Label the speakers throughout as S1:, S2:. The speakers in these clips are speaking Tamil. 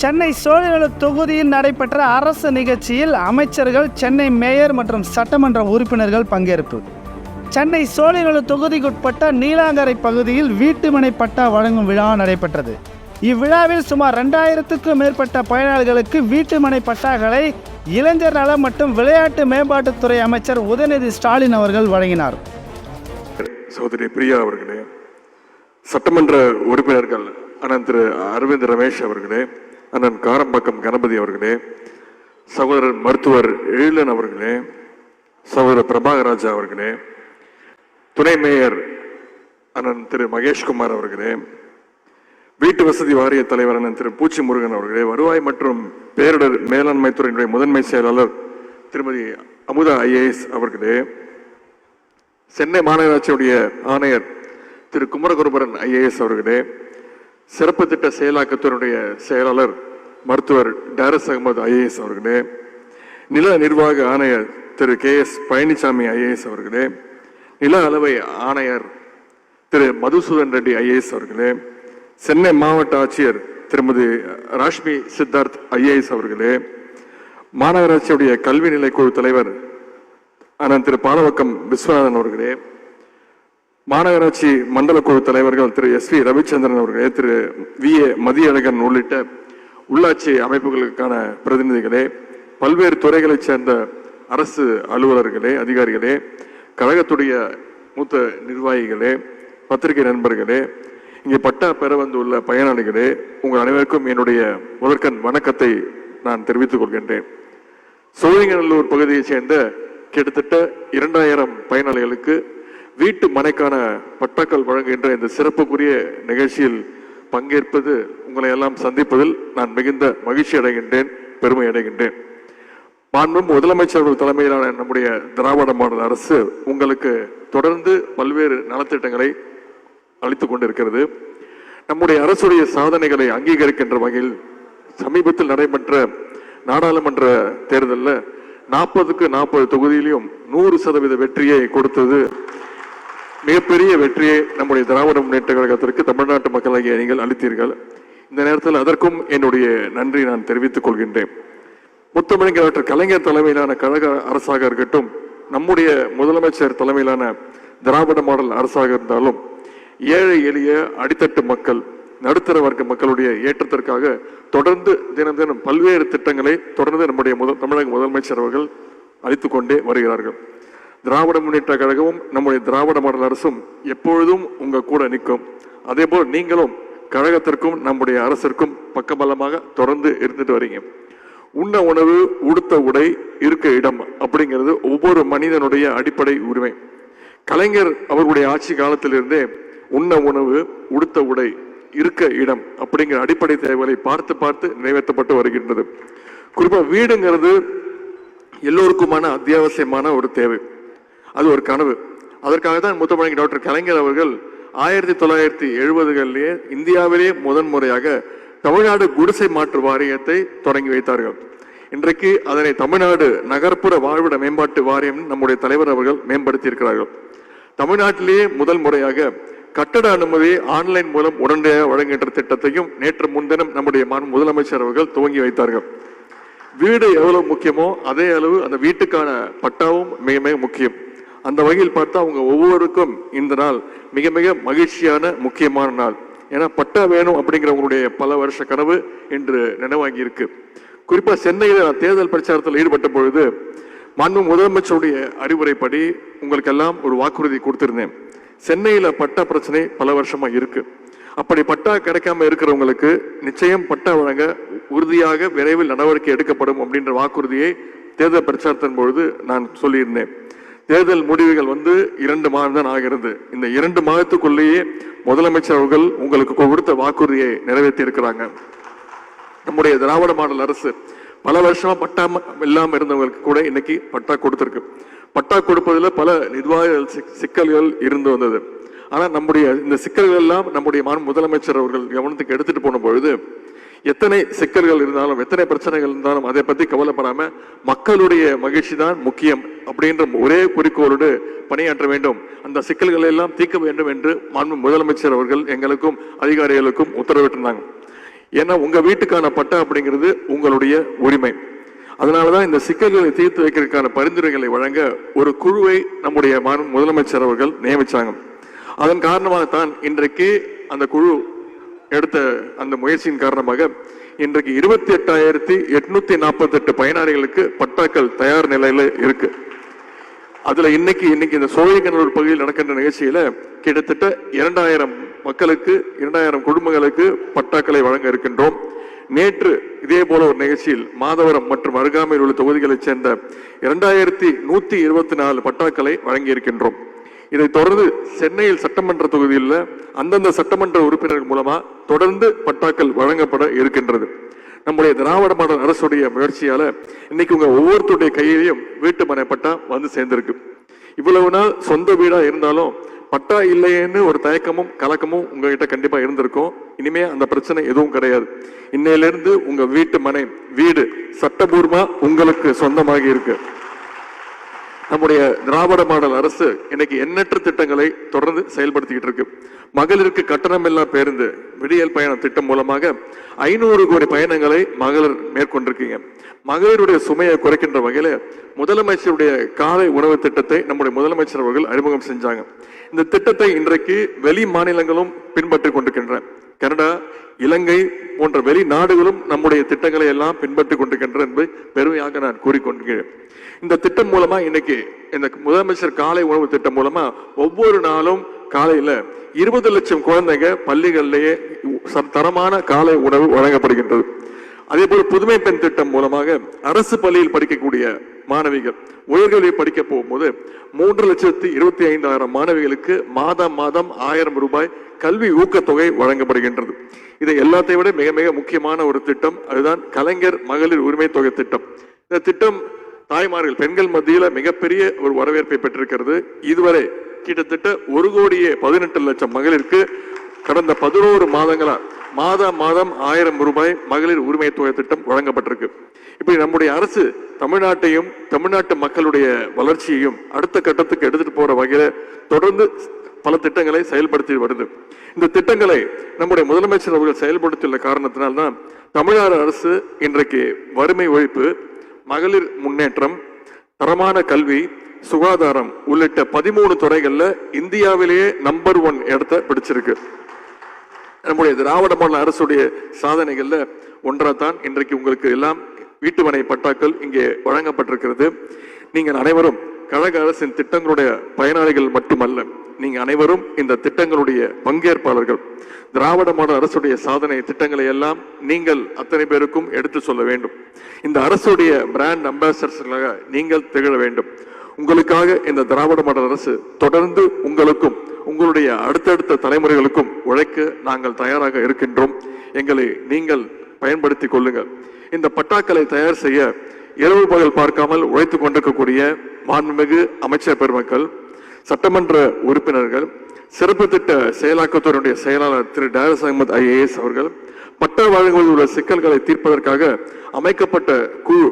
S1: சென்னை சோழிநல்லூர் தொகுதியில் நடைபெற்ற அரசு நிகழ்ச்சியில் அமைச்சர்கள் சென்னை மேயர் மற்றும் சட்டமன்ற உறுப்பினர்கள் பங்கேற்பு. சென்னை சோழிநல்லூர் தொகுதிக்குட்பட்ட நீலாங்கரை பகுதியில் வீட்டுமனை பட்டா வழங்கும் விழா நடைபெற்றது. இவ்விழாவில் சுமார் ரெண்டாயிரத்துக்கும் மேற்பட்ட பயனாளிகளுக்கு வீட்டுமனை பட்டாக்களை இளைஞர் நலம் மற்றும் விளையாட்டு மேம்பாட்டுத்துறை அமைச்சர் உதயநிதி ஸ்டாலின் அவர்கள் வழங்கினார்.
S2: சகோதரி பிரியா அவர்களே சட்டமன்ற உறுப்பினர்கள் அண்ணன் திரு அரவிந்த் ரமேஷ் அவர்களே அண்ணன் காரம்பாக்கம் கணபதி அவர்களே சகோதரர் மருத்துவர் எழிலன் அவர்களே சகோதரர் பிரபாகராஜா அவர்களே துணை மேயர் அண்ணன் திரு மகேஷ்குமார் அவர்களே வீட்டு வசதி வாரிய தலைவர் அண்ணன் திரு பூச்சி முருகன் அவர்களே வருவாய் மற்றும் பேரிடர் மேலாண்மை துறையினுடைய முதன்மை செயலாளர் திருமதி அமுதா ஐஏஎஸ் அவர்களே சென்னை மாநகராட்சியுடைய ஆணையர் திரு குமரகுருபரன் ஐஏஎஸ் அவர்களே சிறப்பு திட்ட செயலாக்கத்தினுடைய செயலாளர் மருத்துவர் டாரஸ் அகமது ஐஏஎஸ் அவர்களே நில நிர்வாக ஆணையர் Thiru K S Palanisamy IAS அவர்களே நில அளவை ஆணையர் திரு மதுசூதன் ரெட்டி ஐஏஎஸ் அவர்களே சென்னை மாவட்ட ஆட்சியர் திருமதி ராஷ்மி சித்தார்த் ஐஏஎஸ் அவர்களே மாநகராட்சியுடைய கல்வி நிலைக்குழு தலைவர் அண்ணன் திரு பாலவக்கம் விஸ்வநாதன் அவர்களே மாநகராட்சி மண்டல குழு தலைவர்கள் திரு எஸ் வி ரவிச்சந்திரன் அவர்களே திரு வி ஏ மதியழகன் உள்ளிட்ட உள்ளாட்சி அமைப்புகளுக்கான பிரதிநிதிகளே பல்வேறு துறைகளைச் சேர்ந்த அரசு அலுவலர்களே அதிகாரிகளே கழகத்துடைய மூத்த நிர்வாகிகளே பத்திரிகை நண்பர்களே இங்கே பட்டா பெற வந்துள்ள பயனாளிகளே உங்கள் அனைவருக்கும் என்னுடைய முதற்கண் வணக்கத்தை நான் தெரிவித்துக் கொள்கின்றேன். சோழிங்கநல்லூர் பகுதியைச் சேர்ந்த கிட்டத்தட்ட இரண்டாயிரம் பயனாளிகளுக்கு வீட்டு மனைக்கான பட்டாக்கள் வழங்குகின்ற இந்த சிறப்புக்குரிய நிகழ்ச்சியில் பங்கேற்பது உங்களை எல்லாம் சந்திப்பதில் நான் மிகுந்த மகிழ்ச்சி அடைகின்றேன் பெருமை அடைகின்றேன். மாண்பும் முதலமைச்சர்கள் தலைமையிலான நம்முடைய திராவிட மாநில அரசு உங்களுக்கு தொடர்ந்து பல்வேறு நலத்திட்டங்களை அளித்துக் கொண்டிருக்கிறது. நம்முடைய அரசுடைய சாதனைகளை அங்கீகரிக்கின்ற வகையில் சமீபத்தில் நடைபெற்ற நாடாளுமன்ற தேர்தலில் நாற்பதுக்கு நாற்பது தொகுதியிலும் நூறு சதவீத வெற்றியை கொடுத்தது மிகப்பெரிய வெற்றியை நம்முடைய திராவிட முன்னேற்ற கழகத்திற்கு தமிழ்நாட்டு மக்களாகிய நீங்கள் அளித்தீர்கள். இந்த நேரத்தில் அதற்கும் என்னுடைய நன்றி நான் தெரிவித்துக் கொள்கின்றேன். முத்தமிழ் டாக்டர் கலைஞர் தலைமையிலான கழக அரசாக இருக்கட்டும் நம்முடைய முதலமைச்சர் தலைமையிலான திராவிட மாடல் அரசாக இருந்தாலும் ஏழை எளிய அடித்தட்டு மக்கள் நடுத்தர வர்க்க மக்களுடைய ஏற்றத்திற்காக தொடர்ந்து தினம் தினம் பல்வேறு திட்டங்களை தொடர்ந்து நம்முடைய முதல் தமிழக முதலமைச்சர் அவர்கள் அளித்துக் கொண்டே வருகிறார்கள். திராவிட முன்னேற்ற கழகமும் நம்முடைய திராவிட மாடல் அரசும் எப்பொழுதும் உங்க கூட நிற்கும். அதே போல் நீங்களும் கழகத்திற்கும் நம்முடைய அரசிற்கும் பக்கபலமாக தொடர்ந்து இருந்துட்டு வரீங்க. உண்ண உணவு உடுத்த உடை இருக்க இடம் அப்படிங்கிறது ஒவ்வொரு மனிதனுடைய அடிப்படை உரிமை. கலைஞர் அவர்களுடைய ஆட்சி காலத்திலிருந்தே உண்ண உணவு உடுத்த உடை இருக்க இடம் அப்படிங்கிற அடிப்படை தேவைகளை பார்த்து பார்த்து நிறைவேற்றப்பட்டு வருகின்றது. குறிப்பா வீடுங்கிறது எல்லோருக்குமான அத்தியாவசியமான ஒரு தேவை. அது ஒரு கனவு. அதற்காக தான் முத்தமிழ் டாக்டர் கலைஞர் அவர்கள் ஆயிரத்தி தொள்ளாயிரத்தி எழுபதுகளிலேயே இந்தியாவிலேயே முதன்முறையாக தமிழ்நாடு குடிசை மாற்று வாரியத்தை தொடங்கி வைத்தார்கள். இன்றைக்கு அதனை தமிழ்நாடு நகர்ப்புற வாழ்விட மேம்பாட்டு வாரியம் நம்முடைய தலைவர் அவர்கள் மேம்படுத்தியிருக்கிறார்கள். தமிழ்நாட்டிலேயே முதல் முறையாக கட்டட அனுமதி ஆன்லைன் மூலம் உடனடியாக வழங்குகின்ற திட்டத்தையும் நேற்று முன்தினம் நம்முடைய முதலமைச்சர் அவர்கள் துவங்கி வைத்தார்கள். வீடு எவ்வளவு முக்கியமோ அதே அளவு அந்த வீட்டுக்கான பட்டாவும் மிக மிக முக்கியம். அந்த வகையில் பார்த்தா அவங்க ஒவ்வொருக்கும் இந்த நாள் மிக மிக மகிழ்ச்சியான முக்கியமான நாள். ஏன்னா பட்டா வேணும் அப்படிங்கிறவங்களுடைய பல வருஷ கனவு இன்று நினைவாகி இருக்கு குறிப்பா சென்னையில் நான் தேர்தல் பிரச்சாரத்தில் ஈடுபட்ட பொழுது மாண்பு முதலமைச்சருடைய அறிவுரைப்படி உங்களுக்கெல்லாம் ஒரு வாக்குறுதி கொடுத்திருந்தேன். சென்னையில பட்டா பிரச்சனை பல வருஷமா இருக்கு. அப்படி பட்டா கிடைக்காம இருக்கிறவங்களுக்கு நிச்சயம் பட்டா வழங்க உறுதியாக விரைவில் நடவடிக்கை எடுக்கப்படும் அப்படின்ற வாக்குறுதியை தேர்தல் பிரச்சாரத்தின் பொழுது நான் சொல்லியிருந்தேன். தேர்தல் முடிவுகள் வந்து இரண்டு மாதம் தான் ஆகிறது. இந்த இரண்டு மாதத்துக்குள்ளேயே முதலமைச்சர் அவர்கள் உங்களுக்கு கொடுத்த வாக்குறுதியை நிறைவேற்றி இருக்கிறாங்க நம்முடைய திராவிட மாடல் அரசு பல வருஷமா பட்டா இல்லாமல் இருந்தவங்களுக்கு கூட இன்னைக்கு பட்டா கொடுத்துருக்கு. பட்டா கொடுப்பதுல பல நிர்வாக சிக்கல்கள் இருந்து வந்தது. ஆனா நம்முடைய இந்த சிக்கல்கள் எல்லாம் நம்முடைய மாண்பு முதலமைச்சர் அவர்கள் கவனத்துக்கு எடுத்துட்டு போன பொழுது எத்தனை சிக்கல்கள் இருந்தாலும் எத்தனை பிரச்சனைகள் இருந்தாலும் அதை பற்றி கவலைப்படாமல் மக்களுடைய மகிழ்ச்சி தான் முக்கியம் அப்படின்ற ஒரே குறிக்கோளோடு பணியாற்ற வேண்டும். அந்த சிக்கல்களை எல்லாம் தீர்க்க வேண்டும் என்று மாண்பு முதலமைச்சர் அவர்கள் எங்களுக்கும் அதிகாரிகளுக்கும் உத்தரவிட்டிருந்தாங்க. ஏன்னா உங்கள் வீட்டுக்கான பட்டா அப்படிங்கிறது உங்களுடைய உரிமை. அதனாலதான் இந்த சிக்கல்களை தீர்த்து வைக்கிறதுக்கான பரிந்துரைகளை வழங்க ஒரு குழுவை நம்முடைய மாண்பு முதலமைச்சர் அவர்கள் நியமித்தாங்க அதன் காரணமாக தான் இன்றைக்கு அந்த குழு எடுத்த அந்த முயற்சியின் காரணமாக இன்றைக்கு இருபத்தி எட்டாயிரத்தி எட்நூத்தி நாற்பத்தி எட்டு பயனாளிகளுக்கு பட்டாக்கள் தயார் நிலையில இருக்கு. அதுல இன்னைக்கு இன்னைக்கு இந்த சோழிகனூர் பகுதியில் நடக்கின்ற நிகழ்ச்சியில கிட்டத்தட்ட இரண்டாயிரம் மக்களுக்கு இரண்டாயிரம் குடும்பங்களுக்கு பட்டாக்களை வழங்க இருக்கின்றோம். நேற்று இதே போல ஒரு நிகழ்ச்சியில் மாதவரம் மற்றும் அருகாமையில் உள்ள தொகுதிகளைச் சேர்ந்த இரண்டாயிரத்தி நூத்தி இருபத்தி நாலு பட்டாக்களை வழங்கி இதை தொடர்ந்து சென்னையில் சட்டமன்ற தொகுதியில் அந்தந்த சட்டமன்ற உறுப்பினர்கள் மூலமா தொடர்ந்து பட்டாக்கள் வழங்கப்பட இருக்கின்றது. நம்முடைய திராவிட மாடல் அரசுடைய முயற்சியால இன்னைக்கு உங்க ஒவ்வொருத்தருடைய கையிலையும் வீட்டு மனை பட்டா வந்து சேர்ந்திருக்கு. இவ்வளவு நாள் சொந்த வீடா இருந்தாலும் பட்டா இல்லையேன்னு ஒரு தயக்கமும் கலக்கமும் உங்ககிட்ட கண்டிப்பா இருந்திருக்கும். இனிமே அந்த பிரச்சனை எதுவும் கிடையாது. இன்னையிலிருந்து உங்க வீட்டு மனை வீடு சட்டபூர்வமா உங்களுக்கு சொந்தமாகி இருக்கு. நம்முடைய திராவிட மாடல் அரசு இன்னைக்கு எண்ணற்ற திட்டங்களை தொடர்ந்து செயல்படுத்திக்கிட்டு இருக்கு. மகளிருக்கு கட்டணமில்லா பேருந்து விடியல் பயண திட்டம் மூலமாக ஐநூறு கோடி பயணங்களை மகளிர் மேற்கொண்டிருக்கீங்க. மகளிருடைய சுமையை குறைக்கின்ற வகையில் முதலமைச்சருடைய காலை உணவு திட்டத்தை நம்முடைய முதலமைச்சர் அவர்கள் அறிமுகம் செஞ்சாங்க. இந்த திட்டத்தை இன்றைக்கு வெளி மாநிலங்களும் பின்பற்றி கொண்டிருக்கின்றன. கனடா இலங்கை போன்ற வெளிநாடுகளும் நம்முடைய திட்டங்களை எல்லாம் பின்பற்றி கொண்டிருக்கின்றன என்பதை பெருமையாக நான் கூறிக்கொண்டிருக்கிறேன் இந்த திட்டம் மூலமா இன்னைக்கு இந்த முதலமைச்சர் காலை உணவு திட்டம் மூலமா ஒவ்வொரு நாளும் காலையில இருபது லட்சம் குழந்தைங்க பள்ளிகளிலேயே ச- தரமான காலை உணவு வழங்கப்படுகின்றது. அதே போல புதுமை பெண் திட்டம் மூலமாக அரசு பள்ளியில் படிக்கக்கூடிய மாணவிகள் உயர்கல்வி படிக்க போகும்போது மூன்று லட்சத்தி இருபத்தி ஐந்தாயிரம் மாணவிகளுக்கு மாதம் மாதம் ஆயிரம் ரூபாய் கல்வி ஊக்கத்தொகை வழங்கப்படுகின்றது. இது எல்லாத்தை விட மிக மிக முக்கியமான ஒரு திட்டம் அதுதான் கலைஞர் மகளிர் உரிமை தொகை திட்டம். இந்த திட்டம் தாய்மார்கள் பெண்கள் மத்தியில் மிகப்பெரிய ஒரு வரவேற்பை பெற்றிருக்கிறது. இதுவரை கிட்டத்தட்ட ஒரு கோடியே பதினெட்டு லட்சம் மகளிருக்கு கடந்த பதினோரு மாதங்களா மாதம் மாதம் ஆயிரம் ரூபாய் மகளிர் உரிமை தொகை திட்டம் வழங்கப்பட்டிருக்கு. இப்படி நம்முடைய அரசு தமிழ்நாட்டையும் தமிழ்நாட்டு மக்களுடைய வளர்ச்சியையும் அடுத்த கட்டத்துக்கு எடுத்துட்டு போற வகையில தொடர்ந்து பல திட்டங்களை செயல்படுத்தி வருது. இந்த திட்டங்களை நம்முடைய முதலமைச்சர் அவர்கள் செயல்படுத்தியுள்ள காரணத்தினால்தான் தமிழ்நாடு அரசு இன்றைக்கு வறுமை ஒழிப்பு மகளிர் முன்னேற்றம் தரமான கல்வி சுகாதாரம் உள்ளிட்ட பதிமூணு துறைகளில் இந்தியாவிலேயே நம்பர் ஒன் இடத்தை பிடிச்சிருக்கு. நம்முடைய திராவிட மாநில அரசுடைய சாதனைகள்ல ஒன்றாதான் இன்றைக்கு உங்களுக்கு எல்லாம் வீட்டுமனை பட்டாக்கள் இங்கே வழங்கப்பட்டிருக்கிறது. நீங்கள் அனைவரும் கழக அரசின் திட்டங்களுடைய பயனாளிகள் மட்டுமல்ல நீங்க அனைவரும் இந்த திட்டங்களுடைய பங்கேற்பாளர்கள். திராவிட மாடல் அரசுடைய சாதனை திட்டங்களை எல்லாம் நீங்கள் அத்தனை பேருக்கும் எடுத்து சொல்ல வேண்டும். இந்த அரசுடைய பிராண்ட் அம்பாசடர்ஸ்களாக நீங்கள் திகழ வேண்டும். உங்களுக்காக இந்த திராவிட மாடல் அரசு தொடர்ந்து உங்களுக்கும் உங்களுடைய அடுத்தடுத்த தலைமுறைகளுக்கும் உழைக்க நாங்கள் தயாராக இருக்கின்றோம். எங்களை நீங்கள் பயன்படுத்திக் கொள்ளுங்கள். இந்த பட்டாக்களை தயார் செய்ய இரவு பகல் பார்க்காமல் உழைத்துக் கொண்டிருக்கக்கூடிய மாண்புமிகு அமைச்சர் பெருமக்கள் சட்டமன்ற உறுப்பினர்கள் சிறப்பு திட்ட செயலாக்கத்துறையுடைய செயலாளர் திரு. டேரஸ் அகமது ஐஏஎஸ் அவர்கள் பட்ட வழங்குவதில் உள்ள சிக்கல்களை தீர்ப்பதற்காக அமைக்கப்பட்ட குழு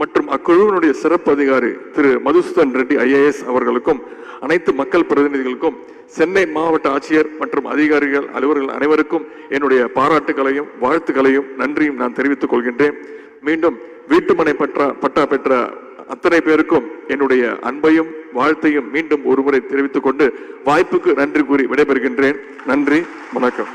S2: மற்றும் அக்குழுவினுடைய சிறப்பு அதிகாரி திரு. மதுசூதன் ரெட்டி ஐஏஎஸ் அவர்களுக்கும் அனைத்து மக்கள் பிரதிநிதிகளுக்கும் சென்னை மாவட்ட ஆட்சியர் மற்றும் அதிகாரிகள் அலுவலர்கள் அனைவருக்கும் என்னுடைய பாராட்டுகளையும் வாழ்த்துக்களையும் நன்றியும் நான் தெரிவித்துக் கொள்கின்றேன். மீண்டும் வீட்டுமனை பற்றா பட்டா பெற்ற அத்தனை பேருக்கும் என்னுடைய அன்பையும் வாழ்த்தையும் மீண்டும் ஒருமுறை தெரிவித்துக் கொண்டு வாய்ப்புக்கு நன்றி கூறி விடைபெறுகின்றேன். நன்றி வணக்கம்.